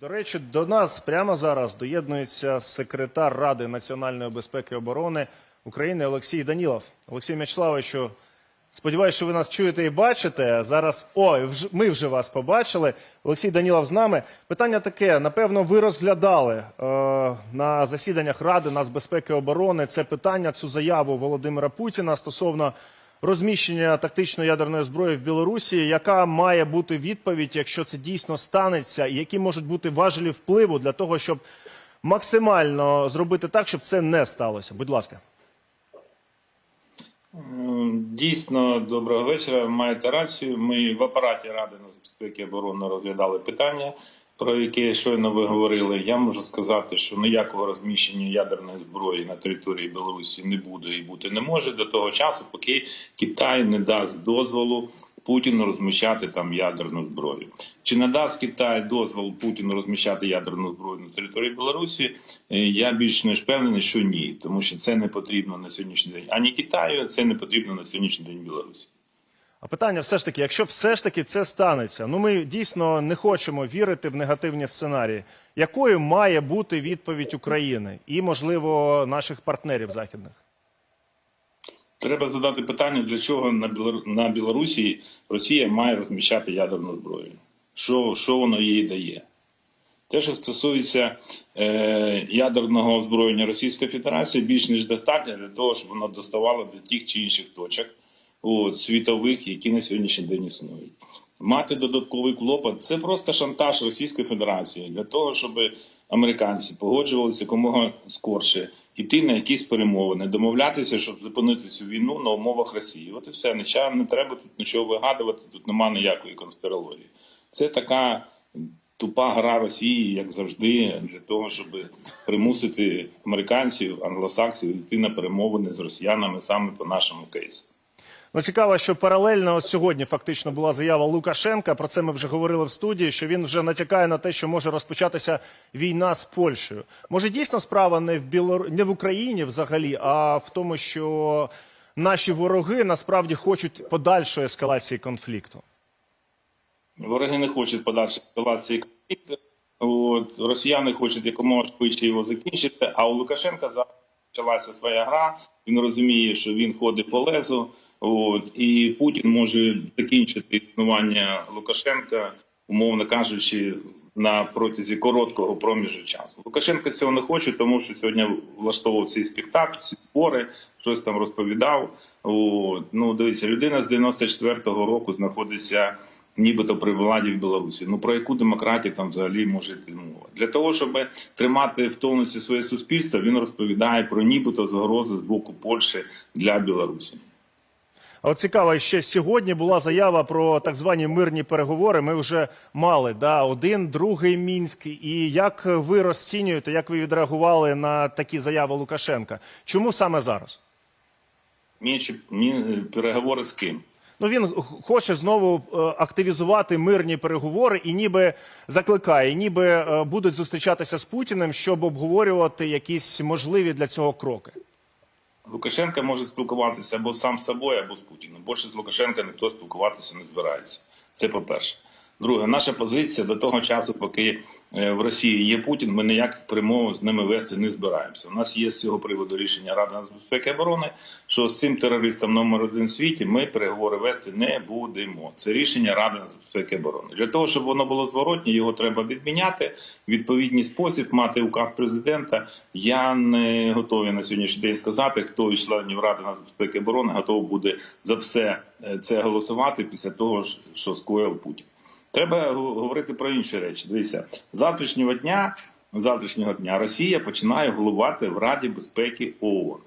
До речі, до нас прямо зараз доєднується секретар Ради національної безпеки і оборони України Олексій Данілов. Олексій Мячславовичу, сподіваюся, що ви нас чуєте і бачите. Зараз ой, ми вже вас побачили. Олексій Данілов з нами. Питання таке: напевно, ви розглядали е, на засіданнях Ради нацбезпеки і оборони це питання, цю заяву Володимира Путіна стосовно розміщення тактичної ядерної зброї в Білорусі. Яка має бути відповідь, якщо це дійсно станеться, і які можуть бути важелі впливу для того, щоб максимально зробити так, щоб це не сталося? Будь ласка. Дійсно, доброго вечора. Маєте рацію. Ми в апараті Ради нацбезпеки і оборони розглядали питання, про яке щойно ви говорили. Я можу сказати, що ніякого розміщення ядерної зброї на території Білорусі не буде і бути не може до того часу, поки Китай не дасть дозволу Путіну розміщати там ядерну зброю. Чи надасть Китай дозвол Путіну розміщати ядерну зброю на території Білорусі? Е, Я більш ніж впевнений, що ні, тому що це не потрібно на сьогоднішній день ані Китаю, це не потрібно на сьогоднішній день Білорусі. А питання все ж таки, якщо все ж таки це станеться, ну ми дійсно не хочемо вірити в негативні сценарії. Якою має бути відповідь України і, можливо, наших партнерів західних? Треба задати питання, для чого на Білор... Білорусі Росія має розміщати ядерну зброю. Що, що воно їй дає? Те, що стосується е, ядерного озброєння Російської Федерації, більш ніж достатньо для того, щоб воно доставало до тих чи інших точок от, світових, які на сьогоднішній день існують. Мати додатковий клопот це просто шантаж Російської Федерації для того, щоб американці погоджувалися якомога скорше іти на якісь перемовини, домовлятися, щоб зупинити цю війну на умовах Росії. От і все. Нічого не треба тут нічого вигадувати, тут нема ніякої конспірології. Це така тупа гра Росії, як завжди, для того, щоб примусити американців, англосаксів йти на перемовини з росіянами саме по нашому кейсу. Ну, цікаво, що паралельно ось сьогодні фактично була заява Лукашенка. Про це ми вже говорили в студії. Що він вже натякає на те, що може розпочатися війна з Польщею. Може, дійсно справа не в Білор... не в Україні взагалі, а в тому, що наші вороги насправді хочуть подальшої ескалації конфлікту. Вороги не хочуть подальшої ескалації конфлікту. От, росіяни хочуть якомога швидше його закінчити. А у Лукашенка зараз почалася своя гра. Він розуміє, що він ходить по лезу. От, і Путін може закінчити існування Лукашенка, умовно кажучи, на протязі короткого проміжу часу. Лукашенко цього не хоче, тому що сьогодні влаштовував цей спектакль, ці збори, щось там розповідав. От, ну, дивіться, людина з 94-го року знаходиться нібито при владі в Білорусі. Ну про яку демократію там взагалі може йти мова? Для того, щоб тримати в тонусі своє суспільство, він розповідає про нібито загрози з боку Польщі для Білорусі. А от цікаво, ще сьогодні була заява про так звані мирні переговори. Ми вже мали да, один, другий мінськ. І як ви розцінюєте, як ви відреагували на такі заяви Лукашенка? Чому саме зараз? Мені переговори з ким? Ну він хоче знову е, активізувати мирні переговори і ніби закликає, ніби е, будуть зустрічатися з Путіним, щоб обговорювати якісь можливі для цього кроки. Лукашенко може спілкуватися або сам з собою, або з Путіним. Більше з Лукашенка ніхто спілкуватися не збирається. Це по-перше. Друге, наша позиція до того часу, поки е, в Росії є Путін, ми ніяких перемов з ними вести не збираємося. У нас є з цього приводу рішення Ради нацбезпеки і оборони, що з цим терористом номер один в світі ми переговори вести не будемо. Це рішення Ради нацбезпеки і оборони. Для того, щоб воно було зворотні, його треба відміняти в відповідний спосіб, мати указ президента. Я не готовий на сьогоднішній день сказати, хто із членів Ради нацбезпеки і оборони готов буде за все е, це голосувати після того, що скоїв Путін. Треба говорити про інші речі. Дивіться, завтрашнього дня, завтрашнього дня Росія починає головувати в Раді безпеки ООН.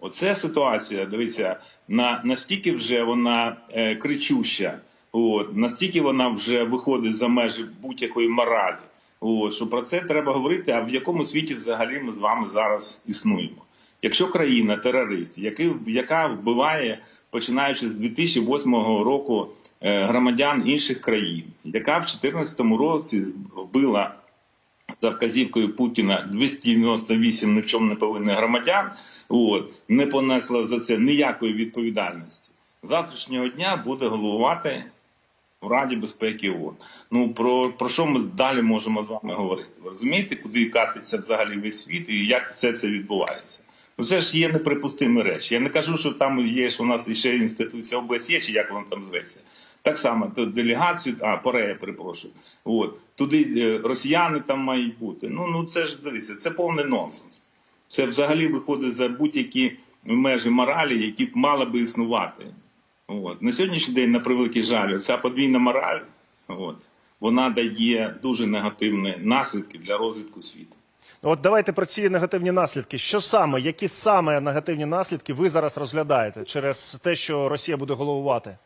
Оце ситуація. Дивіться, на настільки вже вона е, кричуща, от настільки вона вже виходить за межі будь-якої моралі. От що про це треба говорити. А в якому світі взагалі ми з вами зараз існуємо? Якщо країна терорист, який, яка вбиває починаючи з 2008 року громадян інших країн, яка в 2014 році вбила за вказівкою Путіна 298 ні в чому не повинних громадян, от, не понесла за це ніякої відповідальності. Завтрашнього дня буде головувати в Раді безпеки ООН. Ну про, про що ми далі можемо з вами говорити? Ви розумієте, куди катиться взагалі весь світ і як все це відбувається? Ну це ж є неприпустимі речі. Я не кажу, що там є що у нас ще інституція ОБСЄ, чи як воно там зветься. Так само то делегацію, а Порея, перепрошую. От туди е, росіяни там мають бути. Ну ну це ж дивіться, це повний нонсенс. Це взагалі виходить за будь-які межі моралі, які б мали би існувати. От. На сьогоднішній день, на превеликий жаль, ця подвійна мораль, от, вона дає дуже негативні наслідки для розвитку світу. От давайте про ці негативні наслідки. Що саме, які саме негативні наслідки ви зараз розглядаєте через те, що Росія буде головувати?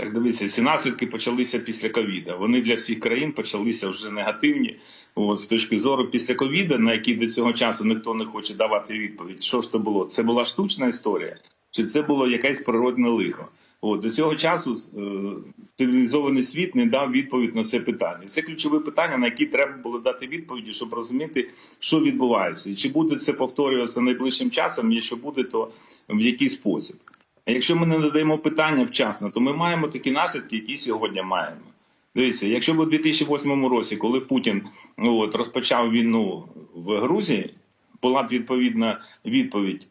Так дивіться, ці наслідки почалися після ковіда. Вони для всіх країн почалися вже негативні. От з точки зору після ковіда, на який до цього часу ніхто не хоче давати відповідь. Що ж то було? Це була штучна історія, чи це було якесь природне лихо? От до цього часу е, цивілізований світ не дав відповідь на це питання. Це ключове питання, на які треба було дати відповіді, щоб розуміти, що відбувається, і чи буде це повторюватися найближчим часом, якщо буде, то в який спосіб. Якщо ми не надаємо питання вчасно, то ми маємо такі наслідки, які сьогодні маємо. Дивіться, якщо б у 2008 році, коли Путін ну, от, розпочав війну в Грузії, була б відповідна відповідь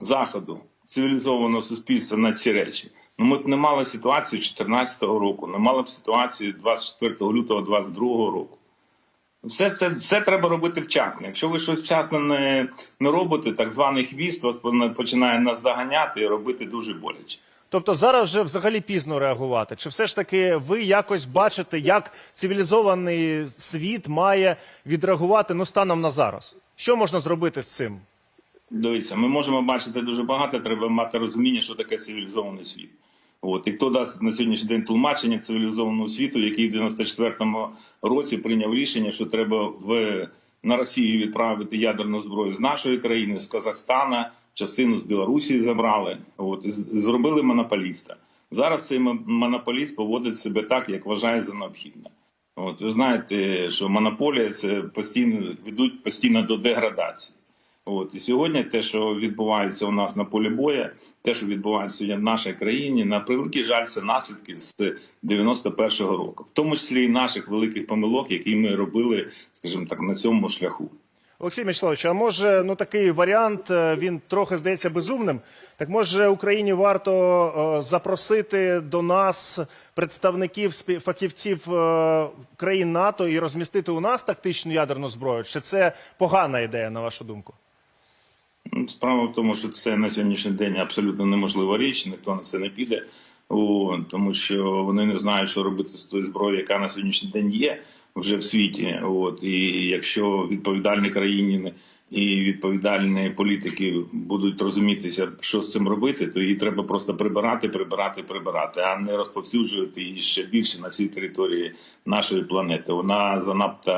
Заходу, цивілізованого суспільства на ці речі, ну ми б не мали ситуацію 2014 року, не мали б ситуацію 24 лютого 2022 року. Все, все, все треба робити вчасно. Якщо ви щось вчасно не, не робите, так званий хвіст вас починає нас заганяти і робити дуже боляче. Тобто зараз вже взагалі пізно реагувати. Чи все ж таки ви якось бачите, як цивілізований світ має відреагувати ну станом на зараз? Що можна зробити з цим? Дивіться, ми можемо бачити дуже багато, треба мати розуміння, що таке цивілізований світ. От і хто дасть на сьогоднішній день тлумачення цивілізованого світу, який в 94-му році прийняв рішення, що треба в на Росію відправити ядерну зброю з нашої країни, з Казахстана, частину з Білорусі забрали. От і зробили монополіста. Зараз цей монополіст поводить себе так, як вважає за необхідне. От ви знаєте, що монополія це постійно ведуть постійно до деградації. От і сьогодні те, що відбувається у нас на полі бою, те, що відбувається сьогодні в нашій країні, на превеликий жаль, це наслідки з 91-го року, в тому числі і наших великих помилок, які ми робили, скажімо так, на цьому шляху. Олексій Мячеславович, а може ну такий варіант е, він трохи здається безумним? Так може Україні варто е, запросити до нас представників фахівців е, країн НАТО і розмістити у нас тактичну ядерну зброю? Чи це погана ідея, на вашу думку? Справа в тому, що це на сьогоднішній день абсолютно неможлива річ, ніхто на це не піде, тому що вони не знають, що робити з тою зброєю, яка на сьогоднішній день є вже в світі. От і якщо відповідальні країни і відповідальні політики будуть розумітися, що з цим робити, то її треба просто прибирати, прибирати, прибирати, а не розповсюджувати її ще більше на всій території нашої планети. Вона занадто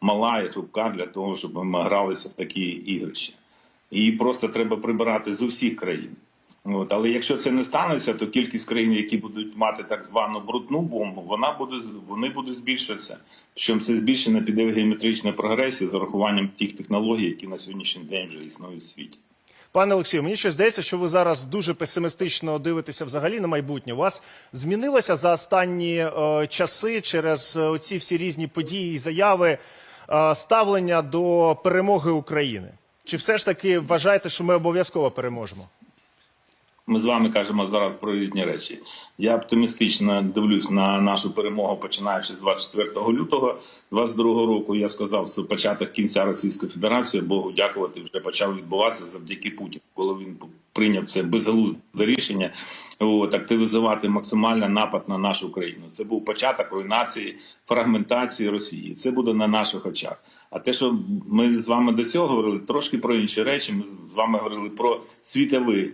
мала і хрупка для того, щоб ми гралися в такі ігрища. Її просто треба прибирати з усіх країн. От, але якщо це не станеться, то кількість країн, які будуть мати так звану брудну бомбу, вона буде вони будуть збільшуватися. Причому це збільшення піде в геометричній прогресії з урахуванням тих технологій, які на сьогоднішній день вже існують в світі. Пане Олексію, мені щось здається, що ви зараз дуже песимістично дивитеся взагалі на майбутнє. У вас змінилося за останні е, часи через е, ці всі різні події і заяви е, ставлення до перемоги України? Чи все ж таки вважаєте, що ми обов'язково переможемо? Ми з вами кажемо зараз про різні речі. Я оптимістично дивлюсь на нашу перемогу, починаючи з 24 лютого 22 року. Я сказав, що початок кінця Російської Федерації Богу дякувати вже почав відбуватися завдяки Путіну, коли він прийняв це безглузде рішення. От, активізувати максимально напад на нашу країну. Це був початок руйнації, фрагментації Росії. Це буде на наших очах. А те, що ми з вами до цього говорили, трошки про інші речі. Ми з вами говорили про світовий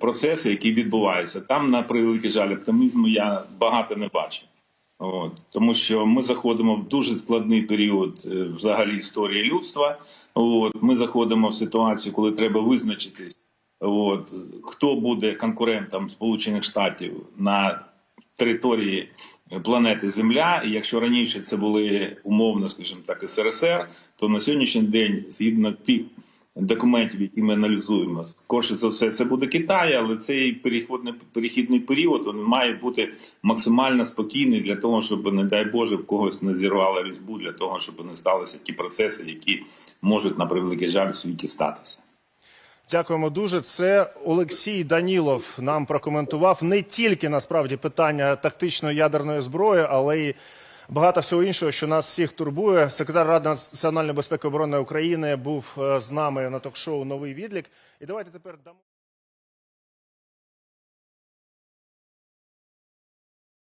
процеси, які відбуваються. Там, на превеликий жаль, оптимізму я багато не бачу. От, тому що ми заходимо в дуже складний період е, взагалі історії людства. От, ми заходимо в ситуацію, коли треба визначитись, от, хто буде конкурентом Сполучених Штатів на території планети Земля. І якщо раніше це були умовно, скажімо так, СРСР, то на сьогоднішній день, згідно тих документів, які ми аналізуємо. Скорше за все, це буде Китай, але цей перехідний, перехідний період він має бути максимально спокійний для того, щоб, не дай Боже, в когось не зірвало різьбу, для того, щоб не сталися ті процеси, які можуть на превеликий жаль в світі статися. Дякуємо дуже. Це Олексій Данілов нам прокоментував не тільки насправді питання тактичної ядерної зброї, але й багато всього іншого, що нас всіх турбує. Секретар Ради національної безпеки і оборони України був е, з нами на ток-шоу Новий відлік. І давайте тепер дамо.